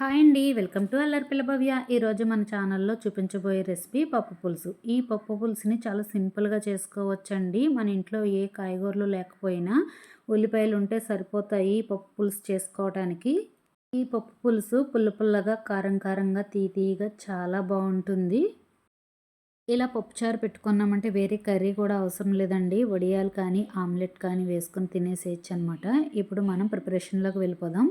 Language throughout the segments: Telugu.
హాయ్ అండి. వెల్కమ్ టు అల్లరి పిల్లభవ్య ఈరోజు మన ఛానల్లో చూపించబోయే రెసిపీ పప్పు పులుసు. ఈ పప్పు పులుసుని చాలా సింపుల్గా చేసుకోవచ్చండి. మన ఇంట్లో ఏ కాయగూరలు లేకపోయినా ఉల్లిపాయలు ఉంటే సరిపోతాయి పప్పు పులుసు చేసుకోవడానికి ఈ పప్పు పులుసు పుల్ల పుల్లగా కారం కారంగా తీతీగా చాలా బాగుంటుంది. ఇలా పప్పుచారు పెట్టుకున్నామంటే వేరే కర్రీ కూడా అవసరం లేదండి. వడియాలు కానీ ఆమ్లెట్ కానీ వేసుకొని తినేసేయచ్చు అనమాట ఇప్పుడు మనం ప్రిపరేషన్లోకి వెళ్ళిపోదాం.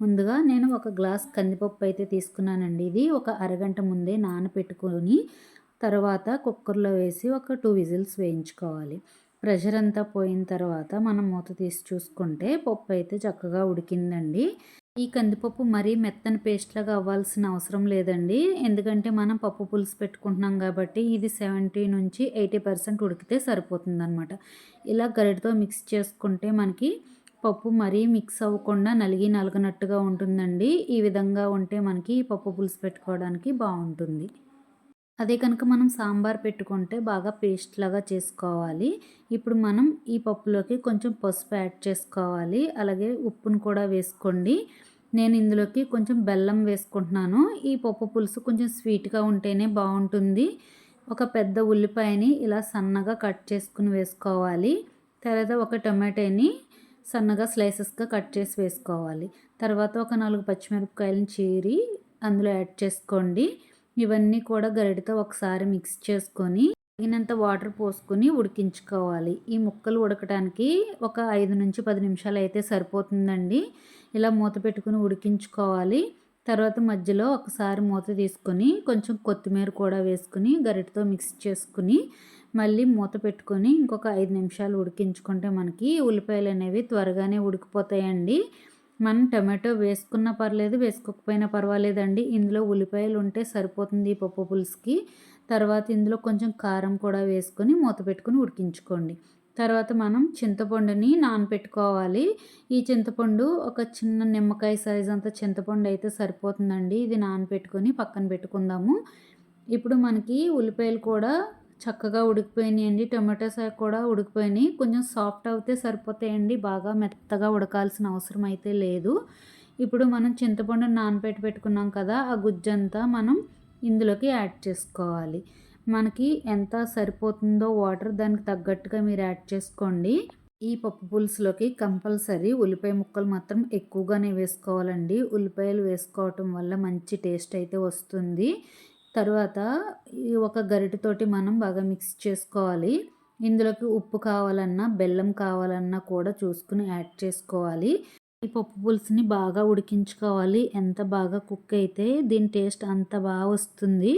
ముందుగా నేను ఒక గ్లాస్ కందిపప్పు అయితే తీసుకున్నానండి. ఇది ఒక అరగంట ముందే నానపెట్టుకొని తర్వాత కుక్కర్లో వేసి ఒక టూ విజిల్స్ వేయించుకోవాలి. ప్రెషర్ అంతా పోయిన తర్వాత మనం మూత తీసి చూసుకుంటే పప్పు అయితే చక్కగా ఉడికిందండి. ఈ కందిపప్పు మరీ మెత్తని పేస్ట్ లాగా అవ్వాల్సిన అవసరం లేదండి. ఎందుకంటే మనం పప్పు పులుసు పెట్టుకుంటున్నాం కాబట్టి ఇది సెవెంటీ నుంచి ఎయిటీ పర్సెంట్ ఉడికితే సరిపోతుందన్నమాట. ఇలా గరిటతో మిక్స్ చేసుకుంటే మనకి పప్పు మరీ మిక్స్ అవ్వకుండా నలిగి నలగనట్టుగా ఉంటుందండి. ఈ విధంగా ఉంటే మనకి పప్పు పులుసు పెట్టుకోవడానికి బాగుంటుంది. అదే కనుక మనం సాంబార్ పెట్టుకుంటే బాగా పేస్ట్ లాగా చేసుకోవాలి. ఇప్పుడు మనం ఈ పప్పులోకి కొంచెం పసుపు యాడ్ చేసుకోవాలి. అలాగే ఉప్పును కూడా వేసుకోండి. నేను ఇందులోకి కొంచెం బెల్లం వేసుకుంటున్నాను. ఈ పప్పు పులుసు కొంచెం స్వీట్గా ఉంటేనే బాగుంటుంది. ఒక పెద్ద ఉల్లిపాయని ఇలా సన్నగా కట్ చేసుకుని వేసుకోవాలి. తర్వాత ఒక టొమాటోని సన్నగా స్లైసెస్గా కట్ చేసి వేసుకోవాలి. తర్వాత ఒక నాలుగు పచ్చిమిరపకాయలను చీరి అందులో యాడ్ చేసుకోండి. ఇవన్నీ కూడా గరిటతో ఒకసారి మిక్స్ చేసుకొని తగినంత వాటర్ పోసుకొని ఉడికించుకోవాలి. ఈ ముక్కలు ఉడకడానికి ఒక ఐదు నుంచి పది నిమిషాలు అయితే సరిపోతుందండి. ఇలా మూత పెట్టుకుని ఉడికించుకోవాలి. తర్వాత మధ్యలో ఒకసారి మూత తీసుకొని కొంచెం కొత్తిమీర కూడా వేసుకుని గరిటతో మిక్స్ చేసుకుని మళ్ళీ మూత పెట్టుకొని ఇంకొక ఐదు నిమిషాలు ఉడికించుకుంటే మనకి ఉల్లిపాయలు అనేవి త్వరగానే ఉడికిపోతాయండి. మనం టమాటో వేసుకున్నా పర్లేదు వేసుకోకపోయినా పర్వాలేదండి. ఇందులో ఉల్లిపాయలు ఉంటే సరిపోతుంది పప్పు పులుసుకి. తర్వాత ఇందులో కొంచెం కారం కూడా వేసుకొని మూత పెట్టుకుని ఉడికించుకోండి. తర్వాత మనం చింతపండుని నానపెట్టుకోవాలి. ఈ చింతపండు ఒక చిన్న నిమ్మకాయ సైజ్ అంత చింతపండు అయితే సరిపోతుందండి. ఇది నానపెట్టుకొని పక్కన పెట్టుకుందాము. ఇప్పుడు మనకి ఉల్లిపాయలు కూడా చక్కగా ఉడికిపోయినాయండి. టొమాటో సాగ్ కూడా ఉడికిపోయినాయి. కొంచెం సాఫ్ట్ అవుతే సరిపోతాయండి. బాగా మెత్తగా ఉడకాల్సిన అవసరం అయితే లేదు. ఇప్పుడు మనం చింతపండు నానపెట్టి పెట్టుకున్నాం కదా ఆ గుజ్జంతా మనం ఇందులోకి యాడ్ చేసుకోవాలి. మనకి ఎంత సరిపోతుందో వాటర్ దానికి తగ్గట్టుగా మీరు యాడ్ చేసుకోండి. ఈ పప్పు పులుసులోకి కంపల్సరీ ఉల్లిపాయ ముక్కలు మాత్రం ఎక్కువగానే వేసుకోవాలండి. ఉల్లిపాయలు వేసుకోవటం వల్ల మంచి టేస్ట్ అయితే వస్తుంది. తర్వాత ఒక గరిటెతోటి మనం బాగా మిక్స్ చేసుకోవాలి. ఇందులోకి ఉప్పు కావాలన్నా బెల్లం కావాలన్నా కూడా చూసుకుని యాడ్ చేసుకోవాలి. ఈ పప్పు పులుసుని బాగా ఉడికించుకోవాలి. ఎంత బాగా కుక్ అయితే దీని టేస్ట్ అంత బాగా వస్తుంది.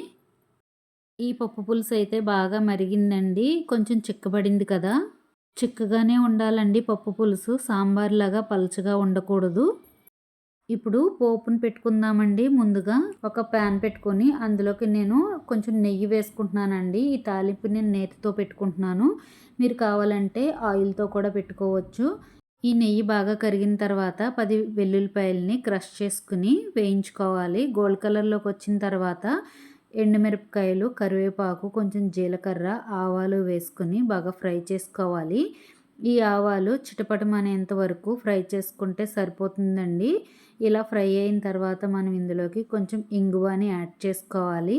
ఈ పప్పు పులుసు అయితే బాగా మరిగిందండి. కొంచెం చిక్కబడింది కదా. చిక్కగానే ఉండాలండి పప్పు పులుసు. సాంబార్ లాగా ఉండకూడదు. ఇప్పుడు పోపును పెట్టుకుందామండి ముందుగా. ఒక ప్యాన్ పెట్టుకొని అందులోకి నేను కొంచెం నెయ్యి వేసుకుంటున్నానండి. ఈ తాలింపు నేను నేతితో పెట్టుకుంటున్నాను. మీరు కావాలంటే ఆయిల్తో కూడా పెట్టుకోవచ్చు. ఈ నెయ్యి బాగా కరిగిన తర్వాత పది వెల్లుల్లిపాయలని క్రష్ చేసుకుని వేయించుకోవాలి. గోల్డ్ కలర్లోకి వచ్చిన తర్వాత ఎండుమిరపకాయలు కరివేపాకు కొంచెం జీలకర్ర ఆవాలు వేసుకుని బాగా ఫ్రై చేసుకోవాలి. ఈ ఆవాలు చిటపటమనేంత వరకు ఫ్రై చేసుకుంటే సరిపోతుందండి. ఇలా ఫ్రై అయిన తర్వాత మనం ఇందులోకి కొంచెం ఇంగువని యాడ్ చేసుకోవాలి.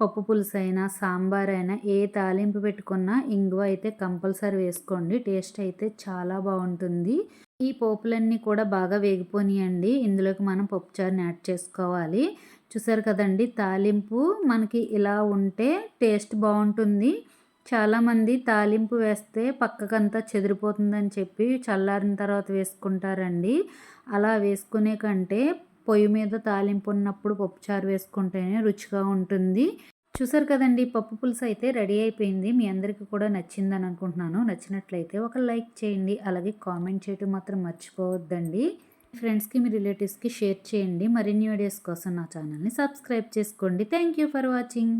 పప్పు పులుసు అయినా సాంబార్ అయినా ఏ తాలింపు పెట్టుకున్నా ఇంగువ అయితే కంపల్సరీ వేసుకోండి. టేస్ట్ అయితే చాలా బాగుంటుంది. ఈ పోపులన్నీ కూడా బాగా వేగిపోనియండి. ఇందులోకి మనం పప్పుచారుని యాడ్ చేసుకోవాలి. చూసారు కదండి తాలింపు మనకి ఇలా ఉంటే టేస్ట్ బాగుంటుంది. చాలామంది తాలింపు వేస్తే పక్కకంతా చెదిరిపోతుందని చెప్పి చల్లారిన తర్వాత వేసుకుంటారండి. అలా వేసుకునే కంటే పొయ్యి మీద తాలింపు ఉన్నప్పుడు పప్పుచారు వేసుకుంటేనే రుచిగా ఉంటుంది. చూసారు కదండి పప్పు పులుసు అయితే రెడీ అయిపోయింది. మీ అందరికీ కూడా నచ్చిందని అనుకుంటున్నాను. నచ్చినట్లయితే ఒక లైక్ చేయండి. అలాగే కామెంట్ చేయటం మాత్రం మర్చిపోవద్దండి. ఫ్రెండ్స్కి మీ రిలేటివ్స్కి షేర్ చేయండి. మరిన్ని వీడియోస్ కోసం నా ఛానల్ని సబ్స్క్రైబ్ చేసుకోండి. Thank you for watching.